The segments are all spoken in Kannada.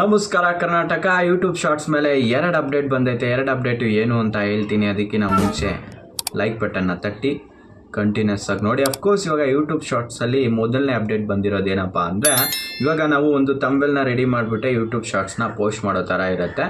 ನಮಸ್ಕಾರ, ಕರ್ನಾಟಕ. ಯೂಟ್ಯೂಬ್ ಶಾರ್ಟ್ಸ್ ಮೇಲೆ ಎರಡು ಅಪ್ಡೇಟ್ ಬಂದೈತೆ. ಎರಡು ಅಪ್ಡೇಟು ಏನು ಅಂತ ಹೇಳ್ತೀನಿ ಅದಕ್ಕಿಂತ ಮುಂಚೆ. ಲೈಕ್ ಬಟನ್ನ ತಟ್ಟಿ. ಕಂಟಿನ್ಯೂಸ್ ಆಗಿ ನೋಡಿ. ಅಫ್ಕೋರ್ಸ್ ಇವಾಗ ಯೂಟ್ಯೂಬ್ ಶಾರ್ಟ್ಸಲ್ಲಿ ಮೊದಲನೇ ಅಪ್ಡೇಟ್ ಬಂದಿರೋದು ಏನಪ್ಪ ಅಂದರೆ, ಇವಾಗ ನಾವು ಒಂದು ತಂಬೆಲ್ನ ರೆಡಿ ಮಾಡಿಬಿಟ್ಟೆ ಯೂಟ್ಯೂಬ್ ಶಾರ್ಟ್ಸ್ನ ಪೋಸ್ಟ್ ಮಾಡೋ ಥರ ಇರುತ್ತೆ.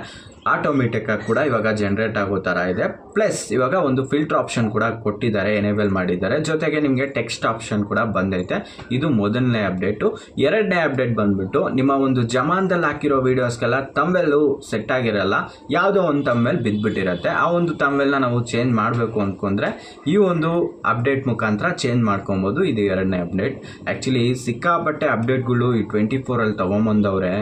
ಆಟೋಮೆಟಿಕ್ಕಾಗಿ ಕೂಡ ಇವಾಗ ಜನ್ರೇಟ್ ಆಗೋ ಥರ ಇದೆ. ಪ್ಲಸ್ ಇವಾಗ ಒಂದು ಫಿಲ್ಟರ್ ಆಪ್ಷನ್ ಕೂಡ ಕೊಟ್ಟಿದ್ದಾರೆ ಎನೇಬಲ್ ಮಾಡಿದ್ದಾರೆ. ಜೊತೆಗೆ ನಿಮಗೆ ಟೆಕ್ಸ್ಟ್ ಆಪ್ಷನ್ ಕೂಡ ಬಂದೈತೆ. ಇದು ಮೊದಲನೇ ಅಪ್ಡೇಟು ಎರಡನೇ ಅಪ್ಡೇಟ್ ಬಂದ್ಬಿಟ್ಟು ನಿಮ್ಮ ಒಂದು ಜಮಾನ್ದಲ್ಲಿ ಹಾಕಿರೋ ವೀಡಿಯೋಸ್ಗೆಲ್ಲ ತಮ್ಮೆಲ್ಲು ಸೆಟ್ ಆಗಿರಲ್ಲ, ಯಾವುದೋ ಒಂದು ತಮ್ಮೆಲ್ ಬಿದ್ದುಬಿಟ್ಟಿರುತ್ತೆ. ಆ ಒಂದು ತಮ್ಮೆಲ್ನ ನಾವು ಚೇಂಜ್ ಮಾಡಬೇಕು ಅಂದ್ಕೊಂಡ್ರೆ ಈ ಒಂದು ಅಪ್ಡೇಟ್ ಮುಖಾಂತರ ಚೇಂಜ್ ಮಾಡ್ಕೊಬೋದು. ಇದು ಎರಡನೇ ಅಪ್ಡೇಟ್ ಆ್ಯಕ್ಚುಲಿ ಸಿಕ್ಕಾಪಟ್ಟೆ ಅಪ್ಡೇಟ್ಗಳು ಈ ಟ್ವೆಂಟಿ ಫೋರಲ್ಲಿ ತೊಗೊಂಬಂದವ್ರೆ.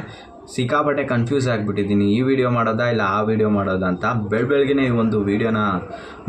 ಸಿಕ್ಕಾಪಟ್ಟೆ ಕನ್ಫ್ಯೂಸ್ ಆಗಿಬಿಟ್ಟಿದ್ದೀನಿ. ಈ ವಿಡಿಯೋ ಮಾಡೋದಾ ಇಲ್ಲ ಆ ವಿಡಿಯೋ ಮಾಡೋದಾ ಅಂತ ಬೆಳ ಬೆಳಗ್ಗೆ ಈ ಒಂದು ವಿಡಿಯೋನ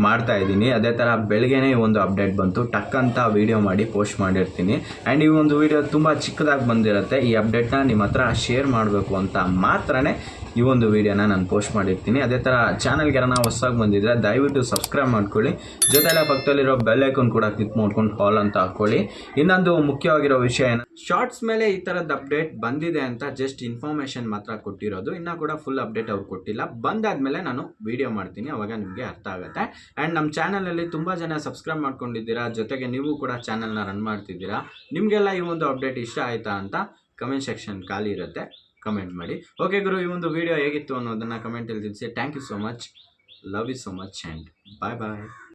ಮಾಡ್ತಾ ಇದ್ದೀನಿ. ಅದೇ ಥರ ಬೆಳಗ್ಗೆನೇ ಈ ಒಂದು ಅಪ್ಡೇಟ್ ಬಂತು. ಟಕ್ ಅಂತ ವಿಡಿಯೋ ಮಾಡಿ ಪೋಸ್ಟ್ ಮಾಡಿರ್ತೀನಿ. ಆ್ಯಂಡ್ ಈ ಒಂದು ವಿಡಿಯೋ ತುಂಬ ಚಿಕ್ಕದಾಗಿ ಬಂದಿರುತ್ತೆ. ಈ ಅಪ್ಡೇಟ್ನ ನಿಮ್ಮ ಹತ್ರ ಶೇರ್ ಮಾಡಬೇಕು ಅಂತ ಮಾತ್ರನೇ ಈ ಒಂದು ವಿಡಿಯೋನ ನಾನು ಪೋಸ್ಟ್ ಮಾಡಿರ್ತೀನಿ. ಅದೇ ಥರ ಚಾನಲ್ಗೆ ಯಾರನ್ನ ಹೊಸದಾಗಿ ಬಂದಿದ್ದರೆ ದಯವಿಟ್ಟು ಸಬ್ಸ್ಕ್ರೈಬ್ ಮಾಡ್ಕೊಳ್ಳಿ. ಜೊತೆಲೆ ಪಕ್ಕದಲ್ಲಿರೋ ಬೆಲ್ ಐಕಾನ್ ಕೂಡ ಕ್ಲಿಕ್ ಮಾಡ್ಕೊಂಡು ಕಾಲ್ ಅಂತ ಹಾಕ್ಕೊಳ್ಳಿ ಇನ್ನೊಂದು ಮುಖ್ಯವಾಗಿರೋ ವಿಷಯ ಶಾರ್ಟ್ಸ್ ಮೇಲೆ ಈ ಥರದ ಅಪ್ಡೇಟ್ ಬಂದಿದೆ ಅಂತ ಜಸ್ಟ್ ಇನ್ಫಾರ್ಮೇಷನ್ ಮಾತ್ರ ಕೊಟ್ಟಿರೋದು. ಇನ್ನೂ ಕೂಡ ಫುಲ್ ಅಪ್ಡೇಟ್ ಅವ್ರು ಕೊಟ್ಟಿಲ್ಲ. ಬಂದಾದ್ಮೇಲೆ ನಾನು ವಿಡಿಯೋ ಮಾಡ್ತೀನಿ. ಅವಾಗ ನಿಮಗೆ ಅರ್ಥ ಆಗುತ್ತೆ. ಆ್ಯಂಡ್ ನಮ್ಮ ಚಾನಲಲ್ಲಿ ತುಂಬ ಜನ ಸಬ್ಸ್ಕ್ರೈಬ್ ಮಾಡ್ಕೊಂಡಿದ್ದೀರಾ. ಜೊತೆಗೆ ನೀವು ಕೂಡ ಚಾನಲ್ನ ರನ್ ಮಾಡ್ತಿದ್ದೀರಾ. ನಿಮಗೆಲ್ಲ ಈ ಒಂದು ಅಪ್ಡೇಟ್ ಇಷ್ಟ ಆಯ್ತಾ ಅಂತ ಕಮೆಂಟ್ ಸೆಕ್ಷನ್ ಖಾಲಿ ಇರುತ್ತೆ. ಕಮೆಂಟ್ ಮಾಡಿ. ಓಕೆ ಗುರು, ಈ ಒಂದು ವಿಡಿಯೋ ಹೇಗಿತ್ತು ಅನ್ನೋದನ್ನು ಕಮೆಂಟಲ್ಲಿ ತಿಳಿಸಿ. Thank you so much love you so much and bye bye